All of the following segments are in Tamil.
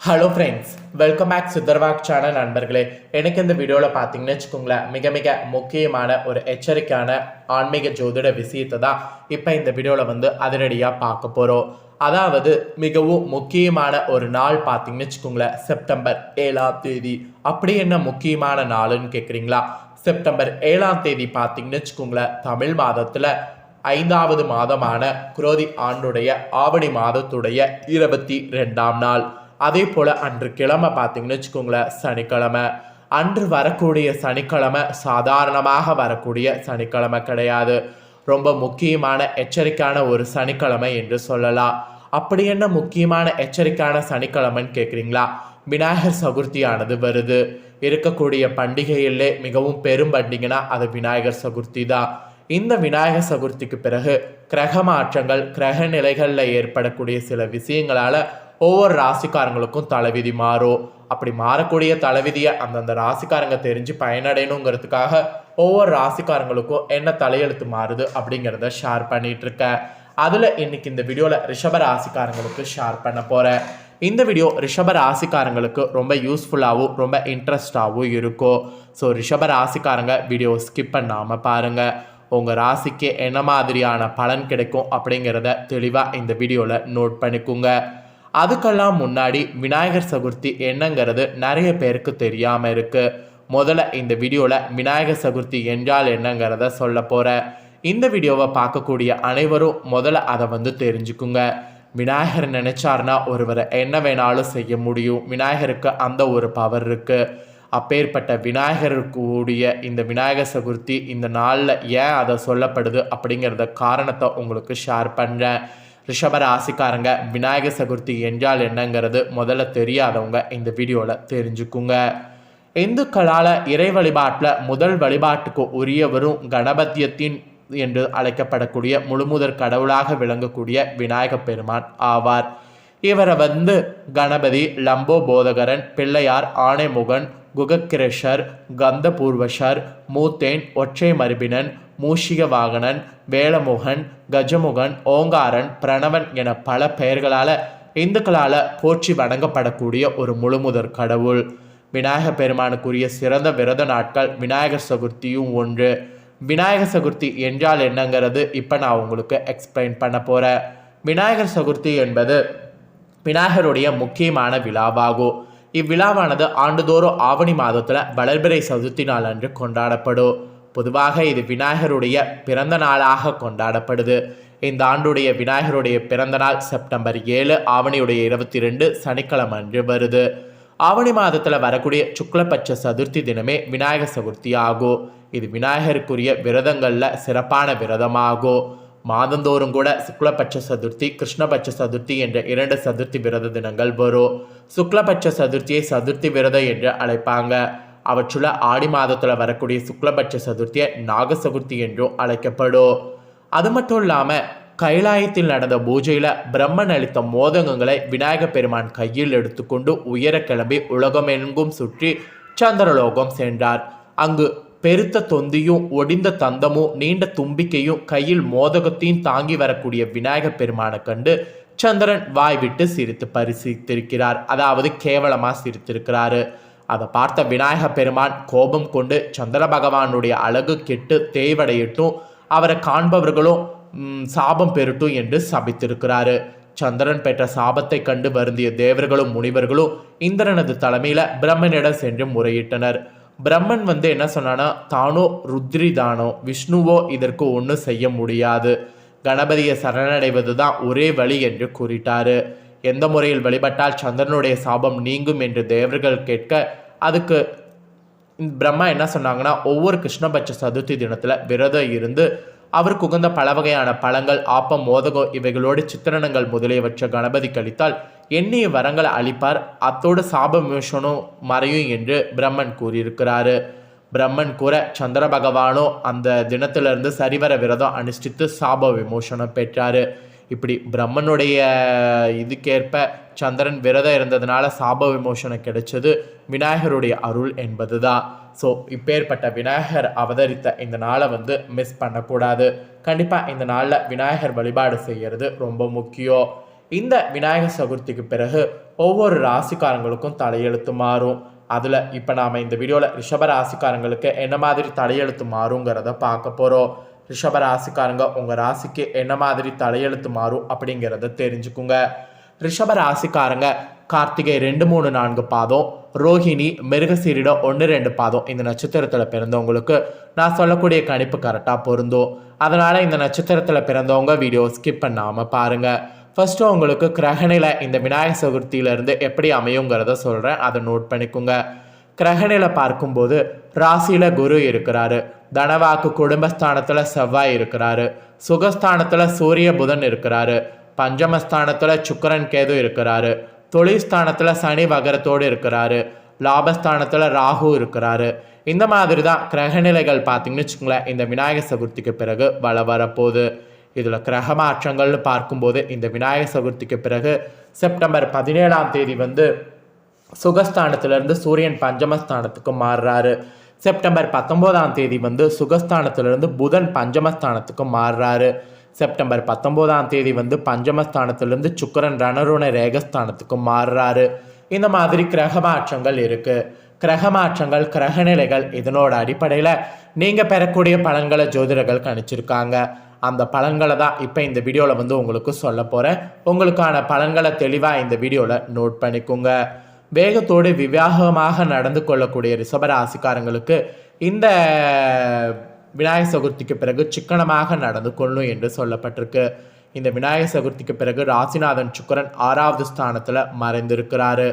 ஹலோ ஃப்ரெண்ட்ஸ் வெல்கம் பேக் சித்தர்வாக் சேனல் நண்பர்களே. எனக்கு இந்த வீடியோவில் பார்த்தீங்கன்னு வச்சுக்கோங்களேன் மிக மிக முக்கியமான ஒரு எச்சரிக்கையான ஆன்மீக ஜோதிட விஷயத்தை தான் இப்போ இந்த வீடியோவில் வந்து அதிரடியாக பார்க்க போகிறோம் அதாவது மிகவும் முக்கியமான ஒரு நாள் பார்த்தீங்கன்னு வச்சுக்கோங்களேன் செப்டம்பர் ஏழாம் தேதி. அப்படி என்ன முக்கியமான நாளுன்னு கேட்குறீங்களா செப்டம்பர் ஏழாம் தேதி பார்த்தீங்கன்னு வச்சுக்கோங்களேன் தமிழ் மாதத்தில் ஐந்தாவது மாதமான குரோதி ஆண்டுடைய ஆவணி மாதத்துடைய இருபத்தி ரெண்டாம் நாள். அதே போல் அன்று கிழமை பார்த்தீங்கன்னு வச்சுக்கோங்களேன் சனிக்கிழமை. அன்று வரக்கூடிய சனிக்கிழமை சாதாரணமாக வரக்கூடிய சனிக்கிழமை கிடையாது. ரொம்ப முக்கியமான எச்சரிக்கையான ஒரு சனிக்கிழமை என்று சொல்லலாம். அப்படி என்ன முக்கியமான எச்சரிக்கையான சனிக்கிழமைன்னு கேட்குறீங்களா? விநாயகர் சதுர்த்தியானது வருது. இருக்கக்கூடிய பண்டிகையிலே மிகவும் பெரும் பண்டிகைனா அது விநாயகர் சதுர்த்தி தான். இந்த விநாயகர் சதுர்த்திக்கு பிறகு கிரக மாற்றங்கள் கிரக நிலைகளில் ஏற்படக்கூடிய சில விஷயங்களால ஒவ்வொரு ராசிக்காரங்களுக்கும் தலைவிதி மாறும். அப்படி மாறக்கூடிய தலைவிதியை அந்தந்த ராசிக்காரங்க தெரிஞ்சு பயனடையணுங்கிறதுக்காக ஒவ்வொரு ராசிக்காரங்களுக்கும் என்ன தலையெழுத்து மாறுது அப்படிங்கிறத ஷேர் பண்ணிட்டு இருக்கேன் அதில் இன்னைக்கு இந்த வீடியோவில் ரிஷப ராசிக்காரங்களுக்கு ஷேர் பண்ண போகிறேன் இந்த வீடியோ ரிஷப ராசிக்காரங்களுக்கு ரொம்ப யூஸ்ஃபுல்லாகவும் ரொம்ப இன்ட்ரெஸ்டாகவும் இருக்கும். ஸோ ரிஷப ராசிக்காரங்க வீடியோ ஸ்கிப் பண்ணாமல் பாருங்கள் உங்கள் ராசிக்கு என்ன மாதிரியான பலன் கிடைக்கும் அப்படிங்கிறத தெளிவாக இந்த வீடியோவில் நோட் பண்ணிக்கோங்க. அதுக்கெல்லாம் முன்னாடி விநாயகர் சதுர்த்தி என்னங்கிறது நிறைய பேருக்கு தெரியாமல் இருக்குது முதல்ல இந்த வீடியோவில் விநாயகர் சதுர்த்தி என்றால் என்னங்கிறத சொல்ல போகிறேன் இந்த வீடியோவை பார்க்கக்கூடிய அனைவரும் முதல்ல அதை வந்து தெரிஞ்சுக்குங்க. விநாயகர் நினைச்சார்னா ஒருவரை என்ன வேணாலும் செய்ய முடியும். விநாயகருக்கு அந்த ஒரு பவர் இருக்குது அப்பேற்பட்ட விநாயகருக்கு கூடிய இந்த விநாயகர் சதுர்த்தி இந்த நாளில் ஏன் அதை சொல்லப்படுது அப்படிங்கிறத காரணத்தை உங்களுக்கு ஷேர் பண்ணுறேன் ரிஷபராசிக்காரங்க விநாயகர் சதுர்த்தி என்றால் என்னங்கிறது முதல்ல தெரியாதவங்க இந்த வீடியோவில் தெரிஞ்சுக்குங்க. இந்துக்களால் இறை வழிபாட்டில் முதல் வழிபாட்டுக்கு உரியவரும் கணபத்தியத்தின் என்று அழைக்கப்படக்கூடிய முழுமுதற் கடவுளாக விளங்கக்கூடிய விநாயக பெருமான் ஆவார். இவரை வந்து கணபதி லம்போபோதகரன் பிள்ளையார் ஆணைமுகன் குகக்கிரஷர் கந்தபூர்வஷர் மூத்தேன் ஒற்றை மருபினன் மூஷிக வாகனன் வேலமுகன் கஜமுகன் ஓங்காரன் பிரணவன் என பல பெயர்களால் இந்துக்களால் போற்றி வணங்கப்படக்கூடிய ஒரு முழுமுதற் கடவுள். விநாயகர் பெருமானுக்குரிய சிறந்த விரத நாட்கள் விநாயகர் சதுர்த்தியும் ஒன்று. விநாயகர் சதுர்த்தி என்றால் என்னங்கிறது இப்போ நான் உங்களுக்கு எக்ஸ்பிளைன் பண்ண போகிறேன் விநாயகர் சதுர்த்தி என்பது விநாயகருடைய முக்கியமான விழாவாகும் இவ்விழாவானது ஆண்டுதோறும் ஆவணி மாதத்தில் வளர்பிறை சதுர்த்தி நாள் அன்று கொண்டாடப்படும் பொதுவாக இது விநாயகருடைய பிறந்த நாளாக கொண்டாடப்படுது. இந்த ஆண்டுடைய விநாயகருடைய பிறந்த நாள் செப்டம்பர் ஏழு ஆவணியுடைய இருபத்தி ரெண்டு சனிக்கிழமை அன்று வருது. ஆவணி மாதத்தில் வரக்கூடிய சுக்லபட்ச சதுர்த்தி தினமே விநாயகர் சதுர்த்தி ஆகும் இது விநாயகருக்குரிய விரதங்களில் சிறப்பான விரதமாகும். மாதந்தோறும் கூட சுக்லபட்ச சதுர்த்தி கிருஷ்ணபட்ச சதுர்த்தி என்ற இரண்டு சதுர்த்தி விரத தினங்கள் வரும். சுக்லபட்ச சதுர்த்தியை சதுர்த்தி விரதம் என்று அழைப்பாங்க. அவற்றுள்ள ஆடி மாதத்தில் வரக்கூடிய சுக்லபட்ச சதுர்த்தியை நாக சதுர்த்தி என்றும் அழைக்கப்படும். அது மட்டும் இல்லாமல் கைலாயத்தில் நடந்த பூஜையில் பிரம்மன் அளித்த மோதகங்களை விநாயக பெருமான் கையில் எடுத்துக்கொண்டு உயர கிளம்பி உலகமெங்கும் சுற்றி சந்திரலோகம் சென்றார். அங்கு பெருத்த தொந்தியும் ஒடிந்த தந்தமும் நீண்ட தும்பிக்கையும் கையில் மோதகத்தையும் தாங்கி வரக்கூடிய விநாயகப் பெருமானை கண்டு சந்திரன் வாய் விட்டு சிரித்து பரிசித்திருக்கிறார். அதாவது கேவலமாக சிரித்திருக்கிறாரு. அதை பார்த்த விநாயக பெருமான் கோபம் கொண்டு சந்திர பகவானுடைய அழகு கெட்டு தேய்வடையட்டும் அவரை காண்பவர்களும் சாபம் பெறட்டும் என்று சபித்திருக்கிறாரு. சந்திரன் பெற்ற சாபத்தை கண்டு வருந்திய தேவர்களும் முனிவர்களும் இந்திரனது தலைமையில பிரம்மனிடம் சென்று முறையிட்டனர். பிரம்மன் வந்து என்ன சொன்னான்னா தானோ ருத்ரி தானோ விஷ்ணுவோ இதற்கு ஒன்றும் செய்ய முடியாது. கணபதியை சரணடைவது தான் ஒரே வழி என்று கூறிட்டாரு. எந்த முறையில் வழிபட்டால் சந்திரனுடைய சாபம் நீங்கும் என்று தேவர்கள் கேட்க அதுக்கு பிரம்மா என்ன சொன்னாங்கன்னா ஒவ்வொரு கிருஷ்ணபட்ச சதுர்த்தி தினத்தில் விரதம் இருந்து அவருக்கு உகந்த பல வகையான பழங்கள் ஆப்பம் மோதகம் இவைகளோடு சித்திரணங்கள் முதலியவற்றை கணபதி கழித்தால் எண்ணிய வரங்களை அளிப்பார். அத்தோடு சாப விமோசனம் மறையும் என்று பிரம்மன் கூறியிருக்கிறாரு. பிரம்மன் கூற சந்திர பகவானோ அந்த தினத்திலிருந்து சரிவர விரதம் அனுஷ்டித்து சாப விமோசனம் பெற்றாரு. இப்படி பிரம்மனுடைய இதுக்கேற்ப சந்திரன் விரதம் இருந்ததுனால சாப விமோசனம் கிடைச்சது விநாயகருடைய அருள் என்பது தான் ஸோ இப்பேற்பட்ட விநாயகர் அவதரித்த இந்த நாளை வந்து மிஸ் பண்ணக்கூடாது. கண்டிப்பாக இந்த நாளில் விநாயகர் வழிபாடு செய்கிறது ரொம்ப முக்கியம். இந்த விநாயகர் சதுர்த்திக்கு பிறகு ஒவ்வொரு ராசிக்காரங்களுக்கும் தலையெழுத்து மாறும். அதில் இப்போ நாம் இந்த வீடியோவில் ரிஷப ராசிக்காரங்களுக்கு என்ன மாதிரி தலையெழுத்து மாறுங்கிறத பார்க்க போகிறோம் ரிஷப ராசிக்காரங்க உங்கள் ராசிக்கு என்ன மாதிரி தலையெழுத்து மாறும் அப்படிங்கிறத தெரிஞ்சுக்குங்க. ரிஷப ராசிக்காரங்க கார்த்திகை ரெண்டு மூணு நான்கு பாதம் ரோஹிணி மிருகசீரிடம் ஒன்று ரெண்டு பாதம் இந்த நட்சத்திரத்தில் பிறந்தவங்களுக்கு நான் சொல்லக்கூடிய கணிப்பு கரெக்டாக பொருந்தும். அதனால் இந்த நட்சத்திரத்தில் பிறந்தவங்க வீடியோ ஸ்கிப் பண்ணாமல் பாருங்கள் ஃபஸ்ட்டு உங்களுக்கு கிரகணில இந்த விநாயகர் சதுர்த்தியிலேருந்து எப்படி அமையுங்கிறத சொல்கிறேன் அதை நோட் பண்ணிக்கோங்க. கிரகணில பார்க்கும்போது ராசியில் குரு இருக்கிறாரு. தனவாக்கு குடும்பஸ்தானத்துல செவ்வாய் இருக்கிறாரு. சுகஸ்தானத்துல சூரிய புதன் இருக்கிறாரு. பஞ்சமஸ்தானத்துல சுக்கரன் கேது இருக்கிறாரு. தொழில்ஸ்தானத்துல சனி வகரத்தோடு இருக்கிறாரு. லாபஸ்தானத்துல ராகு இருக்கிறாரு. இந்த மாதிரி தான் கிரகநிலைகள் பார்த்தீங்கன்னு வச்சுக்கோங்களேன். இந்த விநாயகர் சதுர்த்திக்கு பிறகு வள வரப்போகுது. இதில் கிரக மாற்றங்கள்னு பார்க்கும்போது இந்த விநாயகர் சதுர்த்திக்கு பிறகு செப்டம்பர் பதினேழாம் தேதி வந்து சுகஸ்தானத்திலிருந்து சூரியன் பஞ்சமஸ்தானத்துக்கு மாறுறாரு. செப்டம்பர் பத்தொம்போதாம் தேதி வந்து சுகஸ்தானத்திலிருந்து புதன் பஞ்சமஸ்தானத்துக்கு மாறுறாரு. செப்டம்பர் பத்தொம்போதாம் தேதி வந்து பஞ்சமஸ்தானத்திலிருந்து சுக்கரன் ரணருண ரேகஸ்தானத்துக்கு மாறுறாரு. இந்த மாதிரி கிரக மாற்றங்கள் இருக்குது கிரக மாற்றங்கள் கிரகநிலைகள் இதனோட அடிப்படையில் நீங்கள் பெறக்கூடிய பலன்களை ஜோதிடர்கள் கணிச்சிருக்காங்க. அந்த பலன்களை தான் இப்போ இந்த வீடியோவில் வந்து உங்களுக்கு சொல்ல போகிறேன் உங்களுக்கான பலன்களை தெளிவாக இந்த வீடியோவில் நோட் பண்ணிக்கோங்க. வேகத்தோடு விவாகமாக நடந்து கொள்ளக்கூடிய ரிஷபராசிக்காரங்களுக்கு இந்த விநாயகர் சதுர்த்திக்கு பிறகு சிக்கனமாக நடந்து கொள்ளும் என்று சொல்லப்பட்டிருக்கு. இந்த விநாயகர் சதுர்த்திக்கு பிறகு ராசிநாதன் சுக்கரன் ஆறாவது ஸ்தானத்தில் மறைந்திருக்கிறாரு.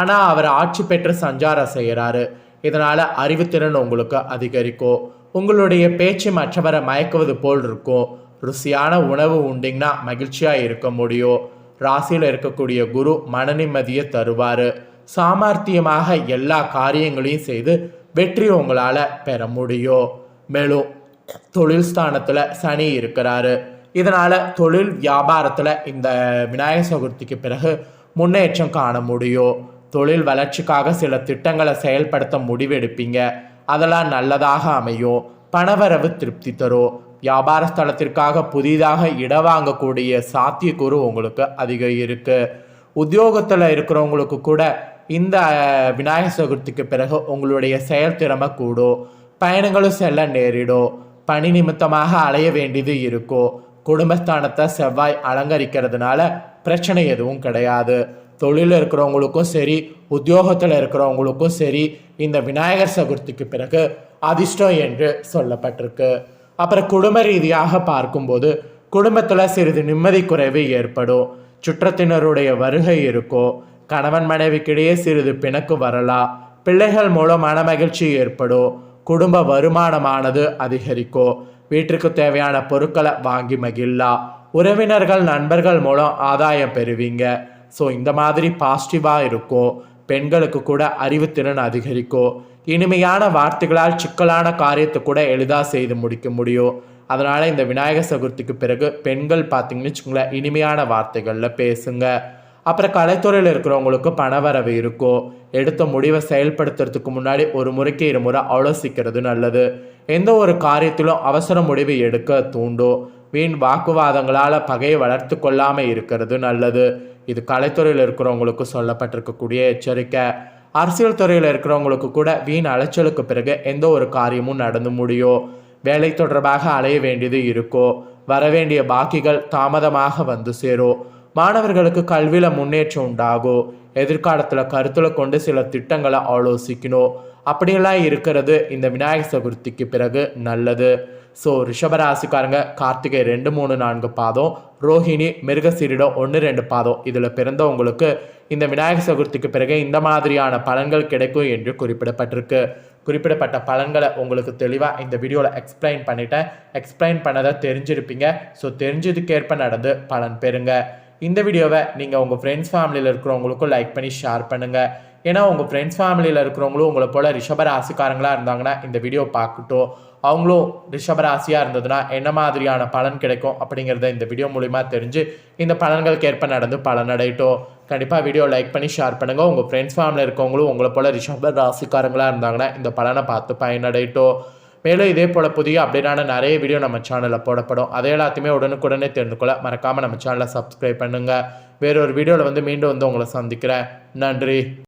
ஆனால் அவர் ஆட்சி பெற்று சஞ்சாரம் செய்கிறாரு. இதனால் அறிவுத்திறன் உங்களுக்கு அதிகரிக்கும். உங்களுடைய பேச்சு மற்றவரை மயக்குவது போல் இருக்கும். ருசியான உணவு உண்டிங்கன்னா மகிழ்ச்சியாக இருக்க முடியும். ராசியில் இருக்கக்கூடிய குரு மன நிம்மதியை தருவார். சாமர்த்தியமாக எல்லா காரியங்களையும் செய்து வெற்றி உங்களால் பெற முடியும். மேலும் தொழில் ஸ்தானத்தில் சனி இருக்கிறாரு. இதனால் தொழில் வியாபாரத்தில் இந்த விநாயகர் சதுர்த்திக்கு பிறகு முன்னேற்றம் காண முடியும். தொழில் வளர்ச்சிக்காக சில திட்டங்களை செயல்படுத்த முடிவெடுப்பீங்க. அதெல்லாம் நல்லதாக அமையும். பணவரவு திருப்தி தரும். வியாபார ஸ்தலத்திற்காக புதிதாக இட வாங்கக்கூடிய சாத்தியக்கூறு உங்களுக்கு அதிகம் இருக்குது உத்தியோகத்தில் இருக்கிறவங்களுக்கு கூட இந்த விநாயகர் சதுர்த்திக்கு பிறகு உங்களுடைய செயல் திறமை கூடும் பயணங்களும் செல்ல நேரிடும் பணி நிமித்தமாக அலைய வேண்டியது இருக்கும் குடும்பஸ்தானத்தை செவ்வாய் அலங்கரிக்கிறதுனால பிரச்சனை எதுவும் கிடையாது. தொழிலில் இருக்கிறவங்களுக்கும் சரி உத்தியோகத்தில் இருக்கிறவங்களுக்கும் சரி இந்த விநாயகர் சதுர்த்திக்கு பிறகு அதிர்ஷ்டம் என்று சொல்லப்பட்டிருக்கு. அப்புறம் குடும்ப ரீதியாக பார்க்கும்போது குடும்பத்தில் சிறிது நிம்மதி குறைவு ஏற்படும். சுற்றத்தினருடைய வருகை இருக்கும் கணவன் மனைவிக்கிடையே சிறிது பிணக்கு வரலாம் பிள்ளைகள் மூலம் மனமகிழ்ச்சி ஏற்படும் குடும்ப வருமானமானது அதிகரிக்கும் வீட்டிற்கு தேவையான பொருட்களை வாங்கி மகிழலாம் உறவினர்கள் நண்பர்கள் மூலம் ஆதாயம் பெறுவீங்க. ஸோ இந்த மாதிரி பாசிட்டிவாக இருக்கும் பெண்களுக்கு கூட அறிவுத்திறன் அதிகரிக்கும் இனிமையான வார்த்தைகளால் சிக்கலான காரியத்தை கூட எளிதாக செய்து முடிக்க முடியும் அதனால் இந்த விநாயகர் சதுர்த்திக்கு பிறகு பெண்கள் பார்த்தீங்கன்னு வச்சுக்கோங்களேன் இனிமையான வார்த்தைகளில் பேசுங்க. அப்புறம் கலைத்துறையில் இருக்கிறவங்களுக்கு பணவரவு இருக்கோ எடுத்த முடிவை செயல்படுத்துறதுக்கு முன்னாடி ஒரு முறைக்கு இருமுறை ஆலோசிக்கிறது நல்லது. எந்த ஒரு காரியத்திலும் அவசர முடிவு எடுக்க தூண்டும் வீண் வாக்குவாதங்களால் பகையை வளர்த்து கொள்ளாமல் இருக்கிறது நல்லது. இது கலைத்துறையில் இருக்கிறவங்களுக்கு சொல்லப்பட்டிருக்கக்கூடிய எச்சரிக்கை. அரசியல் துறையில் இருக்கிறவங்களுக்கு கூட வீண் அலைச்சலுக்கு பிறகு எந்த ஒரு காரியமும் நடந்து முடியும் வேலை தொடர்பாக அலைய வேண்டியது இருக்கோ வரவேண்டிய பாக்கிகள் தாமதமாக வந்து சேரும் மாணவர்களுக்கு கல்வியில் முன்னேற்றம் உண்டாகும் எதிர்காலத்தில் கருத்தில் கொண்டு சில திட்டங்களை ஆலோசிக்கணும் அப்படியெல்லாம் இருக்கிறது இந்த விநாயகர் சதுர்த்திக்கு பிறகு நல்லது. ஸோ ரிஷபராசிக்காரங்க கார்த்திகை ரெண்டு மூணு நான்கு பாதம் ரோஹிணி மிருகசீரிடம் ஒன்று ரெண்டு பாதம். இதில் பிறந்தவங்களுக்கு இந்த விநாயகர் சதுர்த்திக்கு பிறகு இந்த மாதிரியான பலன்கள் கிடைக்கும் என்று குறிப்பிடப்பட்டிருக்கு. குறிப்பிடப்பட்ட பலன்களை உங்களுக்கு தெளிவாக இந்த வீடியோவில் எக்ஸ்பிளைன் பண்ணிட்டேன். எக்ஸ்பிளைன் பண்ணதை தெரிஞ்சிருப்பீங்க. ஸோ தெரிஞ்சதுக்கேற்ப நடந்து பலன் பெறுங்க. இந்த வீடியோவை நீங்கள் உங்கள் ஃப்ரெண்ட்ஸ் ஃபேமிலியில் இருக்கிறவங்களுக்கும் லைக் பண்ணி ஷேர் பண்ணுங்கள் ஏன்னா உங்கள் ஃப்ரெண்ட்ஸ் ஃபேமிலியில் இருக்கிறவங்களும் உங்களை போல் ரிஷபராசிக்காரங்களாக இருந்தாங்கன்னா இந்த வீடியோ பார்க்கட்டும். அவங்களும் ரிஷபராசியாக இருந்ததுன்னா என்ன மாதிரியான பலன் கிடைக்கும் அப்படிங்கிறத இந்த வீடியோ மூலிமா தெரிஞ்சு இந்த பலன்களுக்கு ஏற்ப நடந்து பலனடையட்டும். கண்டிப்பாக வீடியோ லைக் பண்ணி ஷேர் பண்ணுங்கள் உங்கள் ஃப்ரெண்ட்ஸ் ஃபேமிலியில் இருக்கவங்களும் உங்களை போல் ரிஷப ராசிக்காரங்களாக இருந்தாங்கன்னா இந்த பலனை பார்த்து பயனடையட்டும். மேலும் இதே போல் புதிய அப்டேட்டான நிறைய வீடியோ நம்ம சேனலில் போடப்படும். அதே எல்லாத்தையுமே உடனுக்குடனே தெரிந்து கொள்ள மறக்காமல் நம்ம சேனலை சப்ஸ்கிரைப் பண்ணுங்கள் வேறொரு வீடியோவில் வந்து மீண்டும் வந்து உங்களை சந்திக்கிறேன். நன்றி.